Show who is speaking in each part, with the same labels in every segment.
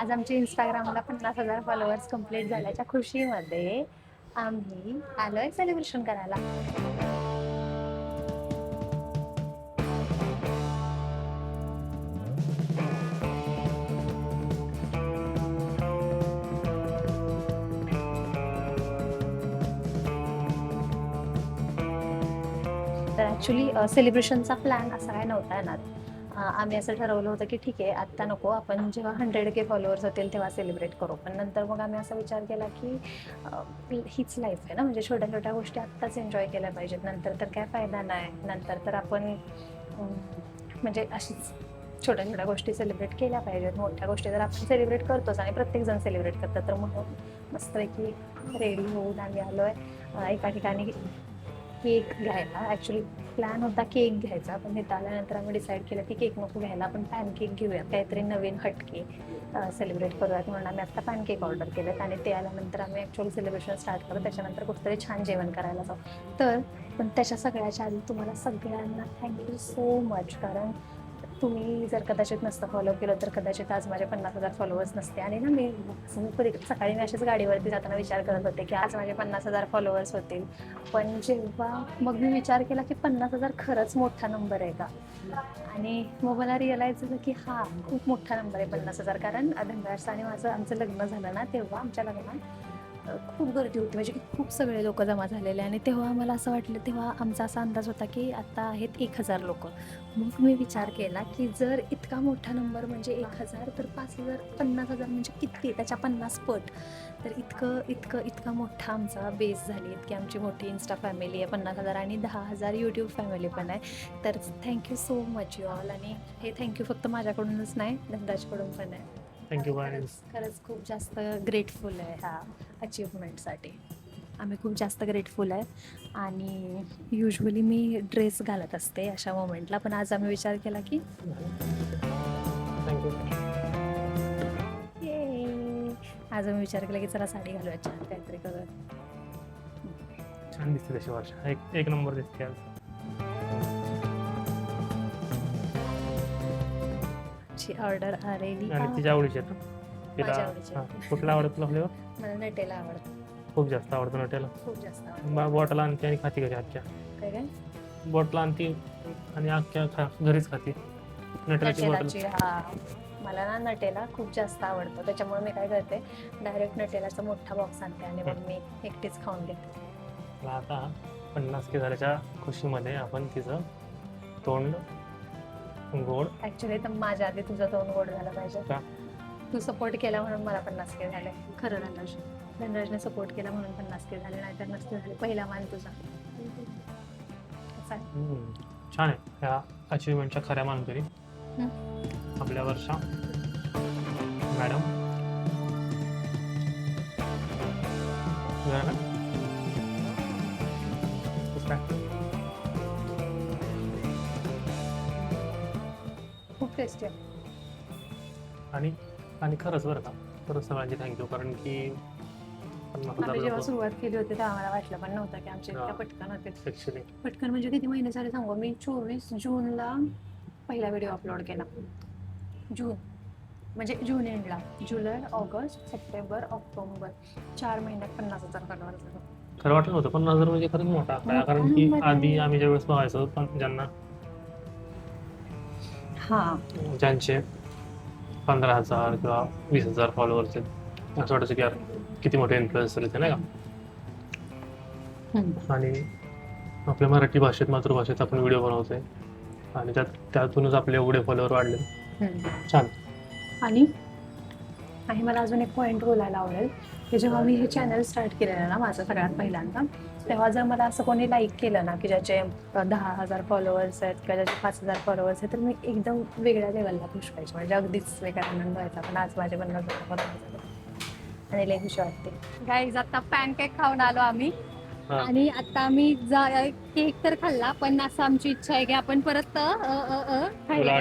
Speaker 1: आज आमच्या इंस्टाग्रामला पन्नास हजार फॉलोअर्स कंप्लीट झाल्याच्या खुशीमध्ये आम्ही आलोय सेलिब्रेशन करायला. तर ॲक्च्युली सेलिब्रेशनचा प्लॅन असा काय नव्हता येणार. आम्ही असं ठरवलं होतं की ठीक आहे आत्ता नको आपण जेव्हा हंड्रेड के फॉलोअर्स होतील तेव्हा सेलिब्रेट करू. पण नंतर मग आम्ही असा विचार केला की हीच लाईफ आहे ना म्हणजे छोट्या छोट्या गोष्टी आत्ताच एन्जॉय केल्या पाहिजेत. नंतर तर काय फायदा नाही. नंतर तर आपण म्हणजे अशीच छोट्या छोट्या गोष्टी सेलिब्रेट केल्या पाहिजेत. मोठ्या गोष्टी तर आपण सेलिब्रेट करतोच आणि प्रत्येकजण सेलिब्रेट करतात तर मग मस्तपैकी रेडी होऊन आम्ही आलो आहे एका ठिकाणी केक घ्यायला. ॲक्च्युली प्लॅन होता केक घ्यायचा. पण तिथं आल्यानंतर आम्ही डिसाईड केलं की केक नको घ्यायला आपण पॅनकेक घेऊयात काहीतरी नवीन हटके सेलिब्रेट करूयात म्हणून आम्ही आता पॅनकेक ऑर्डर केलेत. आणि ते आल्यानंतर आम्ही ॲक्च्युअली सेलिब्रेशन स्टार्ट करू त्याच्यानंतर कुठेतरी छान जेवण करायला जाऊ. तर पण त्याच्या सगळ्याच्या आधी तुम्हाला सगळ्यांना थँक्यू सो मच कारण तुम्ही जर कदाचित नसतं फॉलो केलं तर कदाचित आज माझे पन्नास हजार फॉलोअर्स नसते. आणि ना मी असं सकाळी मी अशीच गाडीवरती जाताना विचार करत होते की आज माझे पन्नास हजार फॉलोअर्स होतील. पण जेव्हा मग मी विचार केला की पन्नास हजार खरंच मोठा नंबर आहे का? आणि मग मला रिअलाइज झालं की हा खूप मोठा नंबर आहे पन्नास हजार. कारण धनराज आणि माझं आमचं लग्न झालं ना तेव्हा आमच्या लग्नात खूप गर्दी होती. म्हणजे की खूप सगळे लोक जमा झालेले आणि तेव्हा मला असं वाटलं तेव्हा आमचा असा अंदाज होता की आता आहेत एक हजार लोक. मग मी विचार केला की जर इतका मोठा नंबर म्हणजे एक हजार तर पाच हजार पन्नास हजार म्हणजे किती त्याच्या पन्नास पट. तर इतकं इतकं इतका मोठा आमचा बेस झाली. इतकी आमची मोठी इन्स्टा फॅमिली आहे पन्नास हजार आणि दहा हजार यूट्यूब फॅमिली पण आहे. तर thank you so much you all आणि हे थँक्यू फक्त माझ्याकडूनच नाही धनराजकडून पण आहे.
Speaker 2: थँक्यू
Speaker 1: खरंच खूप जास्त ग्रेटफुल आहे ह्या अचिव्हमेंटसाठी आम्ही खूप जास्त ग्रेटफुल आहे. आणि युजली मी ड्रेस घालत असते अशा मोमेंटला पण आज आम्ही विचार केला की! आज आम्ही विचार केला की चला साडी घालूया छान काहीतरी करूया
Speaker 2: छान दिसते तशी वर्ष. एक एक नंबर दिसते आज.
Speaker 1: ऑर्डर आलेली
Speaker 2: आणि. तिच्या आवडीची तिला
Speaker 1: माझ्या आवडीची.
Speaker 2: हा, कुठला आवडत फ्लेवर
Speaker 1: मला नटेला आवडतं.
Speaker 2: खूप जास्त आवडतं नटेला.
Speaker 1: खूप जास्त आवडतं.
Speaker 2: बॉटल आणते आणि खाती घरी आजच्या
Speaker 1: काय काय?
Speaker 2: बॉटल आणते आणि अख्ख्या खा घरीच खाते. नटेलाची बॉटल.
Speaker 1: नटेलाची हा. मला ना नटेला खूप जास्त आवडतं. त्याच्यामुळे मी काय करते डायरेक्ट नटेलाचा मोठा बॉक्स आणते आणि मग मी एकटीच खाऊन घेते.
Speaker 2: आता पन्नास के झाल्याच्या खुशीमध्ये आपण तिचं तोंड गोड.
Speaker 1: ऍक्च्युली तर माझ्या आधी तुझं तोंड गोड झालं पाहिजे.
Speaker 2: का?
Speaker 1: तू सपोर्ट केला म्हणून मला पन्नास के झाले. खरं धनराज. धनराजने सपोर्ट केला म्हणून पन्नास के झाले नाहीतर नसते झाले. पहिला मान तुझा?
Speaker 2: हम्म. छान आहे. ह्या अचिव्हमेंटच्या खऱ्या मानकरी. आपल्या वर्षा. मॅडम. झालं? कसं काय?
Speaker 1: खूप टेस्टी
Speaker 2: आणि आणि खरंच बरं का. खरंच सगळ्यांची थँक्यू कारण की पन्नास हजार
Speaker 1: आम्ही जेव्हा
Speaker 2: लोकं
Speaker 1: सुरुवात केली होती तेव्हा आम्हाला वाटलं पण नव्हतं की आमचे इतक्या
Speaker 2: हा.
Speaker 1: पटकन होते
Speaker 2: ऍक्च्युली
Speaker 1: पटकन म्हणजे किती महिने झाले सांगू? मी चोवीस जूनला पहिला व्हिडिओ अपलोड केला. जून. म्हणजे जून एंडला जुलै ऑगस्ट सप्टेंबर ऑक्टोबर. चार महिन्यात पन्नास हजार फॉलोअर झालं.
Speaker 2: खरं वाटलं नव्हतं. पन्नास हजार म्हणजे खरंच मोठा आकडा. आहे. कारण की
Speaker 1: मोठा
Speaker 2: आधी
Speaker 1: number.
Speaker 2: आम्ही ज्यावेळेस बघायचो पण ज्यांना
Speaker 1: हा.
Speaker 2: ज्यांचे पंधरा हजार किंवा वीस हजार फॉलोअर्स आहेत. असं वाटायचं की यार किती मोठे इन्फ्लुएन्सर आहेत नाही का? आणि आपल्या मराठी भाषेत मातृभाषेत आपण व्हिडिओ बनवतोय. आणि त्यात त्यातूनच आपले एवढे फॉलोअर वाढले छान.
Speaker 1: आणि? आणि मला अजून एक पॉईंट बोलायला आवडेल. की जेव्हा मी हे चॅनल स्टार्ट केलेलं ना माझं सगळ्यात पहिल्यांदा तेव्हा जर मला असं कोणी लाईक केलं ना की ज्याचे दहा हजार फॉलोअर्स आहेत किंवा ज्याचे पाच हजार फॉलोअर्स आहेत तर मी एकदम वेगळ्या लेवलला खुश व्हायचे म्हणजे अगदीच वेगळा आनंद व्हायचा पण आज माझे झाले. आणि लय खुशी वाटते गाईज आता पॅनकेक खाऊन आलो आम्ही
Speaker 2: हा.
Speaker 1: आणि आता आम्ही जा केक तर खाल्ला पण असं आमची इच्छा आहे की आपण परत अ, अ, अ, खायला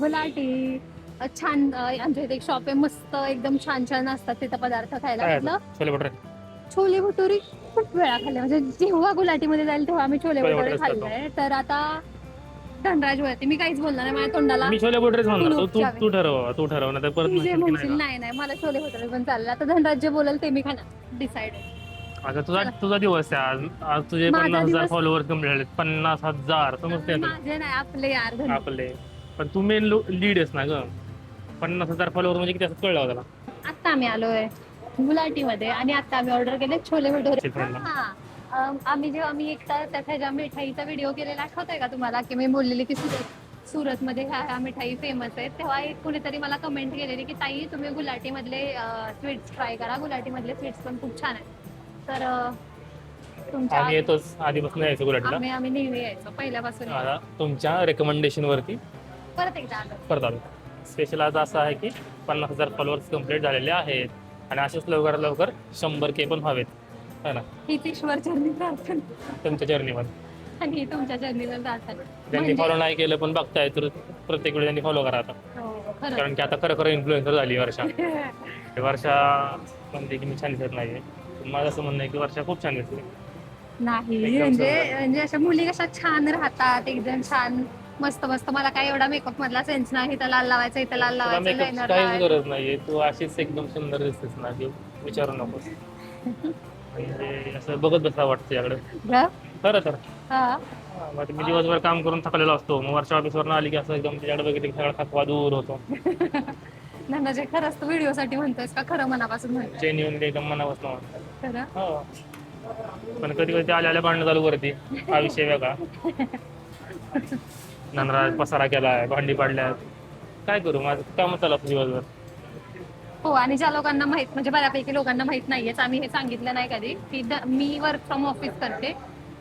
Speaker 2: गुलाटी.
Speaker 1: छान आमच्या इथे एक शॉप आहे मस्त एकदम छान छान असतात तिथं पदार्थ खायला
Speaker 2: काय
Speaker 1: म्हटलं.
Speaker 2: छोले भटुरे.
Speaker 1: छोले भटुरी खूप वेळा खाल्ले. म्हणजे जेव्हा गुलाटीमध्ये जाईल तेव्हा आम्ही छोले
Speaker 2: छोले
Speaker 1: भटुरे
Speaker 2: भटुरेच.
Speaker 1: खाल्ले. तर आता धनराज वळते. मी काहीच बोलणार नाही माझ्या तोंडाला
Speaker 2: मी छोले भटुरेच म्हणणार तू- तू ठरव बाबा, तू ठरव ना परत
Speaker 1: तू जे
Speaker 2: म्हणशील की
Speaker 1: म्हणशील
Speaker 2: नाही.
Speaker 1: नाही नाही मला छोले भटुरे पण चालेल. आता धनराज जे बोलेल ते मी खाणार डिसाइड
Speaker 2: आता तुझा तुझा दिवस आहे आज. आज तुझे
Speaker 1: माझा
Speaker 2: पन्नास हजार
Speaker 1: दिवस-
Speaker 2: फॉलोअर्स कंप्लीट झाले पन्नास हजार. समजते
Speaker 1: माझे नाही आपले यार धनराज.
Speaker 2: आपले. पण तू मेन लीड आहेस ना ग. पन्नास हजार फॉलोअर म्हणजे किती असं कळलं त्याला?
Speaker 1: आता आम्ही आलोय गुलाटीमध्ये आणि आता आम्ही ऑर्डर केले छोले भटुरे. हा. अम, आम्ही जेव्हा मी एकटा त्या ह्याच्या मिठाईचा व्हिडिओ केलेला आठवतोय का तुम्हाला? की मी बोललेली की सुरत सुरतमध्ये ह्या ह्या मिठाई फेमस आहेत. तेव्हा एक कुणीतरी मला कमेंट केलेली की ताई तुम्ही गुलाटीमधले स्वीट्स ट्राय करा. गुलाटीमधले स्वीट्स पण खूप छान आहेत. तर अं, तुमच्या
Speaker 2: आम्ही येतोच आधीपासून यायचं गुलाटीला.
Speaker 1: आम्ही आम्ही नेहमी यायचो पहिल्यापासून यायचो.
Speaker 2: आता तुमच्या रेकमेंडेशन वरती
Speaker 1: परत एकदा आलो.
Speaker 2: परत आलो. स्पेशल आज असं आहे की पन्नास हजार फॉलोअर्स कंप्लीट झालेले आहेत. आणि असेच लवकरात लवकर शंभर के पण व्हावेत. है ना?
Speaker 1: हीच ईश्वर चरणी प्रार्थना.
Speaker 2: तुमच्या जर्नीवर
Speaker 1: आणि तुमच्या जर्नीवर
Speaker 2: ज्यांनी
Speaker 1: म्हणजे-
Speaker 2: फॉलो नाही केलं पण बघताय तर प्रत्येक वेळी त्यांनी फॉलो करा आता.
Speaker 1: हो,
Speaker 2: कारण की आता खरं खरं इन्फ्लुएन्सर झाली वर्षा. वर्षा म्हणते की मी छान दिसत नाहीये. माझं असं म्हणणं आहे की वर्षा खूप छान दिसते.
Speaker 1: नाही म्हणजे. म्हणजे अशा मुली कशा छान राहतात एकदम छान मस्त मस्त. मला काय एवढा मेकअप मधला सेन्स नाही. इथं लाल लावायचं इथं लाल
Speaker 2: तुला
Speaker 1: लावायचं
Speaker 2: मेकअप काहीच
Speaker 1: लावायचं
Speaker 2: गरज नाहीये. तू अशीच एकदम सुंदर दिसतेस ना की विचारू नकोस. म्हणजे असं बघत बसा वाटतं याकडे.
Speaker 1: ग?
Speaker 2: खरं तर.
Speaker 1: हा.
Speaker 2: हा, मग मी दिवसभर काम करून थकलेलो असतो. मग वर्षा ऑफिसवर आली की असं एकदम तिच्याकडे बघितलं की सगळा थकवा दूर होतो.
Speaker 1: नाही जे खरंच तू व्हिडिओ साठी म्हणतोयस का? खरं मनापासून म्हणतोय
Speaker 2: जेन्युअनली एकदम मनापासून वाटतं.
Speaker 1: खरं?
Speaker 2: हो. पण कधी कधी आल्या आल्या भांडणं चालू करते. हा विषय वेगळा. नंदराज पसारा केलाय भांडी पाडल्यात. काय करू? माझं काम चालू असतं दिवसभर.
Speaker 1: हो आणि ज्या लोकांना माहीत म्हणजे बऱ्यापैकी लोकांना माहीत नाहीयेच. आम्ही हे सांगितलं नाही कधी की मी वर्क फ्रॉम ऑफिस करते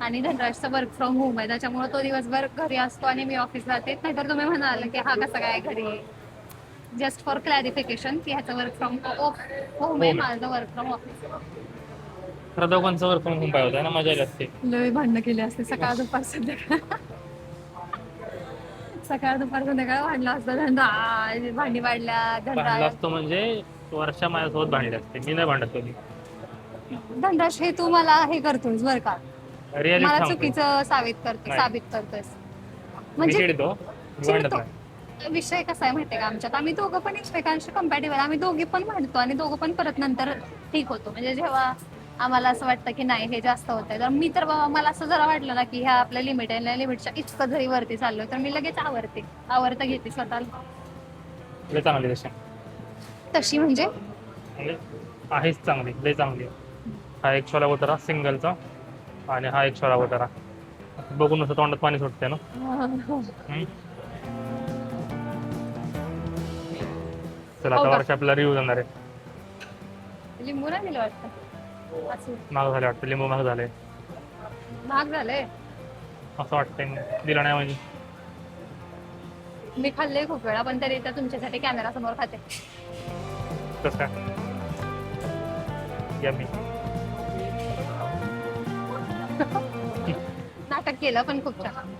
Speaker 1: आणि धनराजचं वर्क फ्रॉम होम आहे. त्याच्यामुळे तो दिवसभर घरी असतो आणि मी ऑफिसला जाते. नाहीतर तुम्ही म्हणाल की हा कसं काय घरी जस्ट फॉर क्लॅरिफिकेशन की ह्याचं वर्क फ्रॉम होम आहे
Speaker 2: आहे.
Speaker 1: माझं वर्क फ्रॉम ऑफिस
Speaker 2: खरं दोघांचं वर्क फ्रॉम होम पाहिजे होतं ना मजा असते.
Speaker 1: लय भांडणं केली असते सकाळ दुपार संध्याकाळ. सकाळ दुपार संध्याकाळ भांडलं असतं धंदा भांडी वाढल्या
Speaker 2: भांडला
Speaker 1: धंदा
Speaker 2: असतो म्हणजे वर्षा माझ्यासोबत भांडली असते मी नाही भांडत कधी.
Speaker 1: धनराज हे तू मला हे करतोस बरं का.
Speaker 2: रिअली
Speaker 1: मला
Speaker 2: सांगतो
Speaker 1: चुकीचं साबित करतो
Speaker 2: नाही.
Speaker 1: साबित करतोस.
Speaker 2: मी
Speaker 1: म्हणजे
Speaker 2: चिडतो. मी भांडत
Speaker 1: चिडतो.
Speaker 2: नाही.
Speaker 1: विषय कसा आहे माहितीये का आमच्यात? आम्ही दोघं पण एकमेकांशी कम्पॅटेबल आम्ही दोघे पण म्हणतो आणि दोघं पण परत नंतर ठीक होतो. म्हणजे जेव्हा आम्हाला असं वाटतं की नाही हे जास्त होत आहे तर मी तर बाबा मला असं जरा वाटलं ना की ह्या आपल्या लिमिट आहे या लिमिटच्या इतकं जरी वरती चाललो तर मी लगेच आवरते आवरता घेते स्वतःला.
Speaker 2: लय चांगली तशी
Speaker 1: तशी म्हणजे?
Speaker 2: म्हणजे आहेच चांगली लय चांगली आहे. हा एक छोला उतारा सिंगलचा आणि हा एक छोला उतारा बघून असं तोंडात पाणी सुटते ना? हम्म. चला
Speaker 1: हो
Speaker 2: आता
Speaker 1: का?
Speaker 2: वर्ष आपल्याला रिव्ह्यू जाणार आहे.
Speaker 1: लिंबू नाही दिलं वाटतं.
Speaker 2: महाग झाले वाटतं लिंबू महाग झाले.
Speaker 1: महाग झालंय
Speaker 2: असं वाटतंय दिलं नाही म्हणजे.
Speaker 1: मी खाल्ले खूप वेळा पण तरी तुमच्यासाठी कॅमेरा समोर खाते.
Speaker 2: कसं काय? Yummy.
Speaker 1: नाटक केलं पण खूप छान.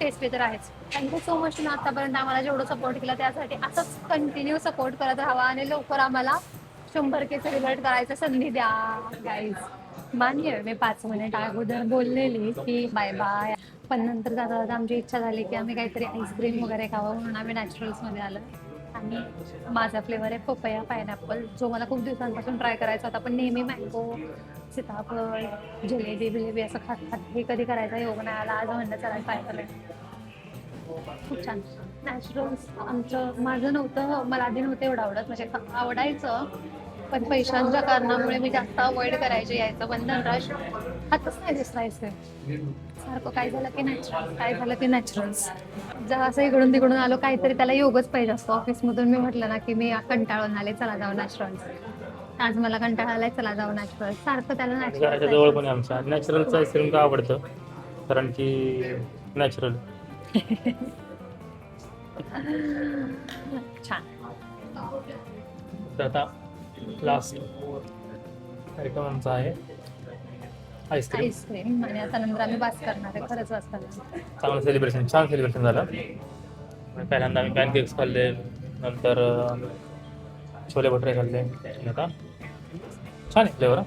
Speaker 1: टेस्टी तर आहेच. थँक्यू सो मच ना आतापर्यंत आम्हाला जेवढं सपोर्ट केला त्यासाठी असंच कंटिन्यू सपोर्ट करत राहावा आणि लवकर आम्हाला शंभर केचं रिझल्ट करायचं संधी द्या गाईज मान्य आहे, मी पाच मिनिट अगोदर बोललेली की बाय बाय पण नंतर जाता जाता आमची इच्छा झाली की आम्ही काहीतरी आईस्क्रीम वगैरे खावं म्हणून आम्ही नॅचरल्समध्ये आलो. आणि माझा फ्लेवर आहे पपया पायनॅपल जो मला खूप दिवसांपासून ट्राय करायचा होता. पण नेहमी मँगो सीताफळ जिलेबी बिलेबी असं खात खात हे कधी करायचा योग नाही आला. आज म्हणलं चला ट्राय करूया. खूप छान. नॅचरल्स आमचं माझं नव्हतं मला आधी नव्हतं एवढं आवडत. म्हणजे आवडायचं पण पैशांच्या कारणामुळे मी जास्त अवॉइड करायचे यायचं. पण धनराज हातच नाही दिसरायचं सारखं काय झालं की नॅचरल काय झालं की नॅचरल्स जेव्हा असं इकडून तिकडून आलो काहीतरी त्याला योगच पाहिजे असतो. ऑफिसमधून मी म्हटलं ना की मी कंटाळून आले चला जाऊ नॅचरल्स आज मला कंटाळा आलाय चला जाऊ नॅचरल सारखं त्याला
Speaker 2: घराच्या जवळ
Speaker 1: नॅचरल
Speaker 2: पण आहे आमच्या नॅचरलचं आईस्क्रीम का आवडतं? कारण की नॅचरल
Speaker 1: छान.
Speaker 2: तर आता लास्ट आमचा आहे. आईस्क्रीम
Speaker 1: आईस्क्रीम आणि आता नंतर आम्ही बास करणार आहे. खरंच वाच करणार
Speaker 2: चांगलं सेलिब्रेशन छान सेलिब्रेशन झालं. पहिल्यांदा आम्ही पॅनकेक्स खाल्ले. नंतर अं, छोले भटुरे खाल्ले. आणि आता छान आहे फ्लेवर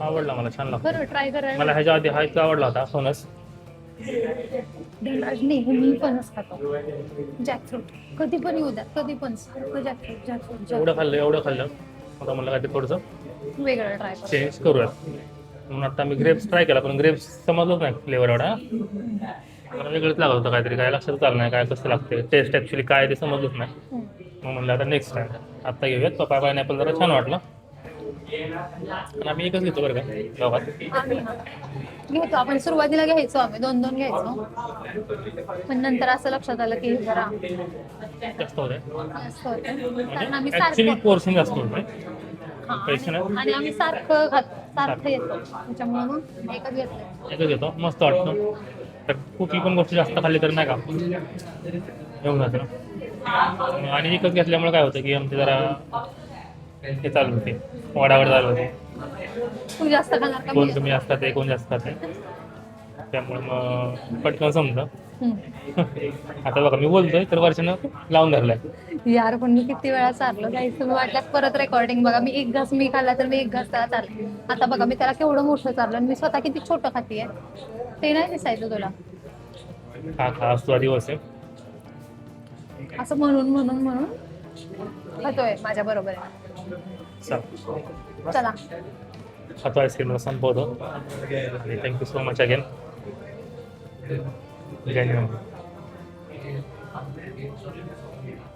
Speaker 2: आवडला मला छान लागतो.
Speaker 1: ट्राय करायला
Speaker 2: मला ह्याच्या आधी हा इतका आवडला होता फणस
Speaker 1: धनराज नेहमी फणस खातो. जॅकफ्रूट कधी पण येऊ द्या कधी पण. सारखं जॅकफ्रूट जॅकफ्रूट
Speaker 2: एवढं खाल्लं एवढं खाल्लं. आता म्हणलं काय ते थोडंसं
Speaker 1: वेगळं ट्राय
Speaker 2: चेंज करूयात. म्हणून आता मी ग्रेप्स ट्राय केला पण ग्रेप्स समजलंच नाही फ्लेवर एवढा. मला वेगळंच लागत होतं काहीतरी काय लक्षात आलं नाही काय कसं लागते टेस्ट ॲक्च्युली काय ते समजलंच नाही. मग म्हणलं आता नेक्स्ट टाइम आता घेऊयात पपाय पायनॅपल जरा छान वाटलं. आणि आम्ही एकच घेतो बरं का? गावात.
Speaker 1: आम्ही ना घेतो आपण सुरुवातीला घ्यायचो आम्ही. दोन दोन घ्यायचो. पण नंतर असं लक्षात आलं की हे जरा
Speaker 2: जास्त होते
Speaker 1: जास्त होतं कारण आम्ही
Speaker 2: ॲक्च्युली
Speaker 1: सारखं
Speaker 2: पोर्शन जास्त होते
Speaker 1: हा,
Speaker 2: पैसे नाही.
Speaker 1: आणि आम्ही सारखं खात सारखं येतो. त्याच्यामुळे मग एकच घेतलं
Speaker 2: एकच घेतो. मस्त वाटतं. तर कुठली पण गोष्ट जास्त खाल्ली तर नाही का? जातं ना. आणि एकच घेतल्यामुळे काय होतं की आमचे जरा हे चालू होते. वाडावड चालू होते.
Speaker 1: तू जास्त खाणार
Speaker 2: कोण कमी कोण जास्त खाते त्यामुळे मग पटकन
Speaker 1: हम्म.
Speaker 2: आता बघा मी बोलतोय तर वर्षानं लावून धरलाय.
Speaker 1: यार पण मी किती वेळा चाललो जायचं मी वाटल्यास परत रेकॉर्डिंग बघा. मी एक घास मी खाल्ला तर मी एक घास त्याला चालले. आता बघा मी त्याला केवढं मोठं चाललं आणि मी स्वतः किती छोटं खातीये? ते नाही दिसायचं तुला.
Speaker 2: हा हा असतो दिवस आहे.
Speaker 1: असं म्हणून म्हणून म्हणून खातोय माझ्या बरोबर
Speaker 2: चल
Speaker 1: चला
Speaker 2: खातो आईस्क्रीमला संपवतो आणि थँक्यू सो मच अगेन धन्यवाद